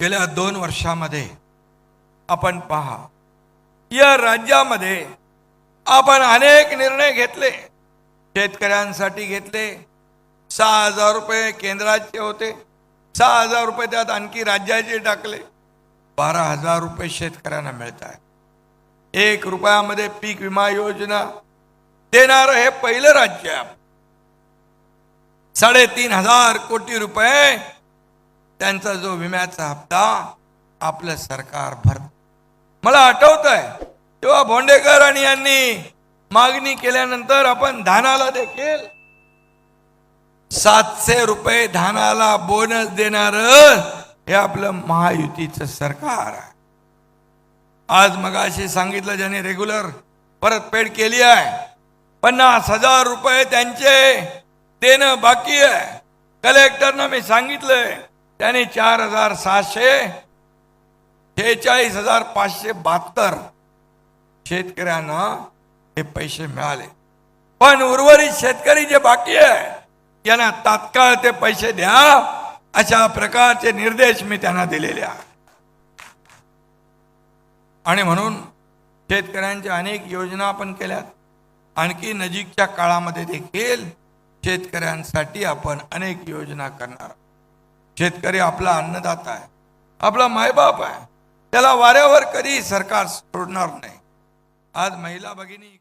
गेल्या दोन वर्षामध्ये आपण पहा या राज्यामध्ये आपण अनेक निर्णय घेतले. शेतकऱ्यांसाठी घेतले. सहा हजार रुपये केंद्राचे होते. सहा हजार रुपये त्यात आणखी राज्याचे टाकले. बारा हजार रुपये शेतकऱ्यांना मिळत आहे एक रुपयामध्ये पीक विमा योजना देणारं हे पहिलं राज्य आहे. साडेतीन हजार कोटी रुपये त्यांचा जो विम्याचा हप्ता आपलं सरकार भरत. मला आठवत आहे तेव्हा भोंडेकर आणि यांनी मागणी केल्यानंतर आपण धानाला देखील सातशे रुपये धानाला बोनस देणार हे आपलं महायुतीचं सरकार आहे. आज मगाशी सांगितलं ज्याने रेग्युलर परतफेड केली आहे पन्नास हजार रुपये त्यांचे देणं बाकी आहे. कलेक्टरनं मी सांगितलंय त्याने चार हजार सहाशे शेहेचाळीस हजार पाचशे बहात्तर शेतकऱ्यांना हे पैसे मिळाले. पण उर्वरित शेतकरी जे बाकी आहे यांना तात्काळ ते पैसे द्या अशा प्रकारचे निर्देश मी त्यांना दिलेले आहे आणि म्हणून शेतकऱ्यांच्या अनेक योजना आपण केल्यात. आणखी नजीकच्या काळामध्ये देखील शेतकऱ्यांसाठी आपण अनेक योजना करणार आहोत. शेतकरी आपला अन्नदाता आहे आपला मायबाप आहे त्याला वाऱ्यावर कधी सरकार सोडणार नाही. आज महिला भगिनी